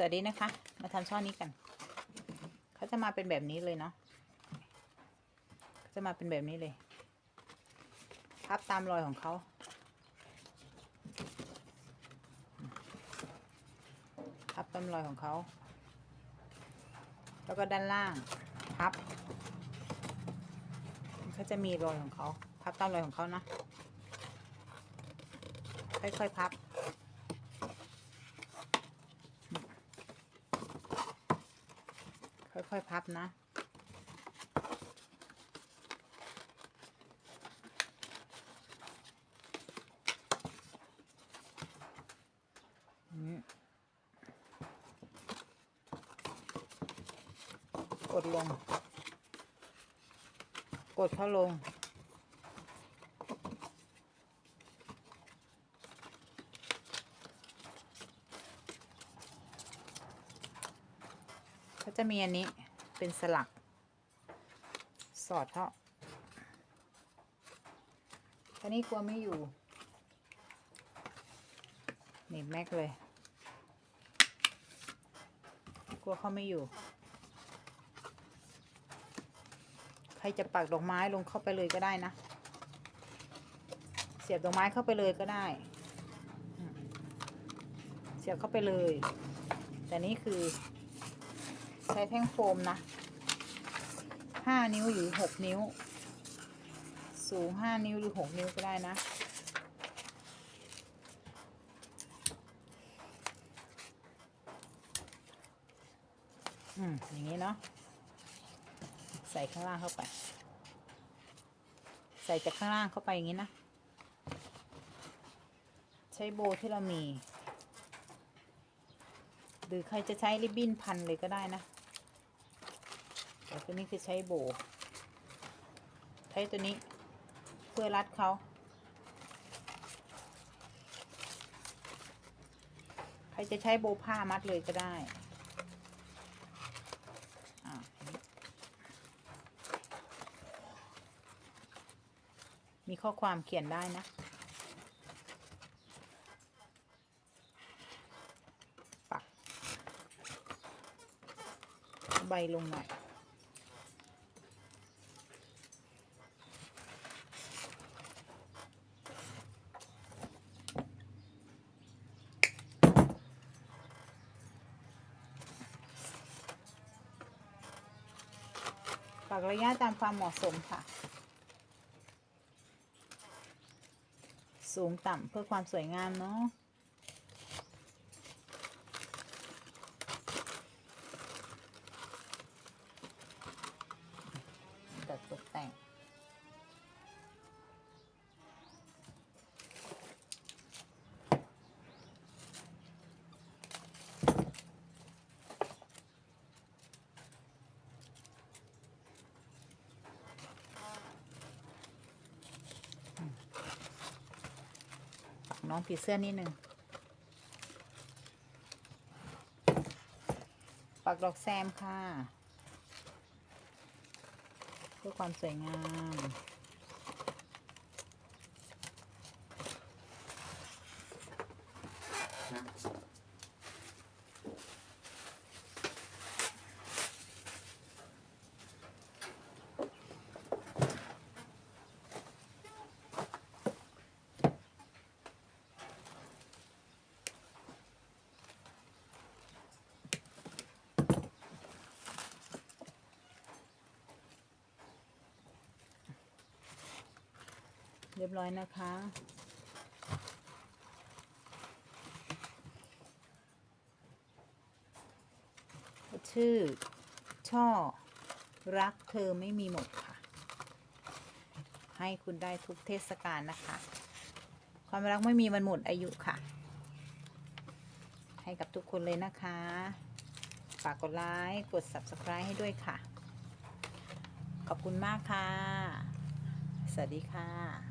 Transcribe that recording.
สวัสดีนะคะ มาทำช่อนี้กัน เขาจะมาเป็นแบบนี้เลยเนาะเขาจะมาเป็นแบบนี้เลยพับตามรอยของเขาพับตามรอยของเขา แล้วก็ด้านล่างพับเขาจะมีรอยของเขา พับตามรอยของเขานะ ค่อยๆพับ ค่อยๆพับนะ กดลง กดเข้าลง เขาจะมีอันนี้เป็นสลัก สอดเข้าอันนี้กลัวไม่อยู่หนีบแม็กเลย กลัวเขาไม่อยู่ ใครจะปักดอกไม้ลงเข้าไปเลยก็ได้นะ เสียบดอกไม้เข้าไปเลยก็ได้ เสียบเข้าไปเลย แต่นี่คือ ใช้แท่งโฟมนะห้านิ้วหรือหกนิ้ว สูงห้านิ้วหรือหกนิ้วก็ได้นะ อืม อย่างนี้เนาะ ใส่ข้างล่างเข้าไป ใส่จากข้างล่างเข้าไปอย่างนี้นะ ใช้โบที่เรามีหรือใครจะใช้ริบบิ้นพันเลยก็ได้นะ แต่ตัวนี้คือใช้โบใช้ตัวนี้เพื่อรัดเขาใครจะใช้โบผ้ามัดเลยก็ได้มีข้อความเขียนได้นะ ปัก ใบลงหน่อย กระยะตามความเหมาะสมค่ะ สูงต่ำเพื่อความสวยงามเนาะ ตัดตกแต่ง ปัก น้องผีเสื้อนิดนึงปักดอกแซมค่ะ เพื่อความสวยงาม เรียบร้อยนะคะ ชื่อ ช่อ รักเธอไม่มีหมดค่ะ ให้คุณได้ทุกเทศกาลนะคะ ความรักไม่มีวันหมดอายุค่ะ ให้กับทุกคนเลยนะคะ ฝากกดไลค์กด subscribe ให้ด้วยค่ะ ขอบคุณมากค่ะ สวัสดีค่ะ